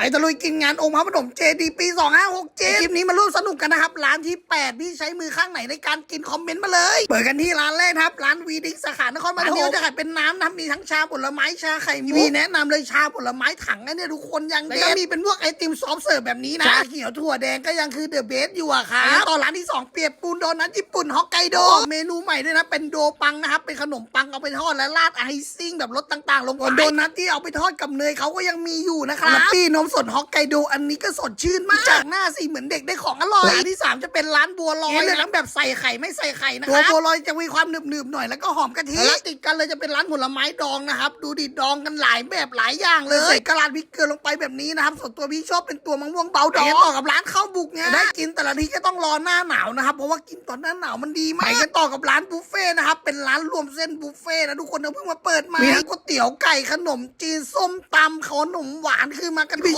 ไปตะลุยกินงานองค์พระปฐมเจดีปี 2567คลิปนี้มาร่วมสนุกกันนะครับ ร้านที่ 8 พี่ใช้มือข้างไหนในการกินคอมเมนต์มาเลย เปิดกันที่ร้านแรกนะครับ ร้านวีดิกสาขานครปฐมอันนี้ก็จะขายเป็นน้ำนะครับมีทั้งชาผลไม้ชาไข่มุกพี่แนะนำเลยชาผลไม้ถังนะเนี่ยทุกคนยังเด็ดแล้วก็มีเป็นพวกไอติมซอฟต์เสิร์ฟแบบนี้นะชาเขียวถั่วแดงก็ยังคือเดอะเบสอยู่อะครับต่อร้านที่สองเปียกปูนโดนัทญี่ปุ่นฮอกไกโดเมนูใหม่ด้วยนะเป็นโดปังนะครับเป็นขนมปังเอาไปทอดและราดไอซิ่งแบบรสต่างๆ ลงบนโดนัทที่เอาไปทอดกับเนยเขาก็ยังมีอยู่นะครับแล้วปี้นมสดฮอกไกโดอันนี้ก็สดชื่นมากจากหน้าสิเหมือนเด็กได้ของอร่อยร้านที่สามจะเป็นร้านบัวลอยเลยทั้งแบบใส่ไข่ไม่ใส่ไข่นะครับตัวบัวลอยจะมีความหนึบๆหน่อยแล้วก็หอมกะทิแล้วติดกันเลยจะเป็นร้านผลไม้ดองนะครับ ดูดิดองกันหลายแบบหลายอย่างเลยใส่กระลาดพริกเกลือลงไปแบบนี้นะครับส่วนตัวพี่ชอบเป็นตัวมะม่วงเบาดองต่อกับร้านข้าวบุกไงได้กินแต่ละทีก็ต้องรอหน้าหนาวนะครับเพราะว่ากินตอนหน้าหนาวมันดีมากไปกันต่อกับร้านบุฟเฟ่ต์นะครับ เป็นร้านรวมเส้นบุฟเฟ่ต์นะทุกคนนะเพิ่งมาเปิดมามีทั้งก๋วยเตี๋ยวไก่ขนมจีนส้มตำขนมหวานคือมากันพี่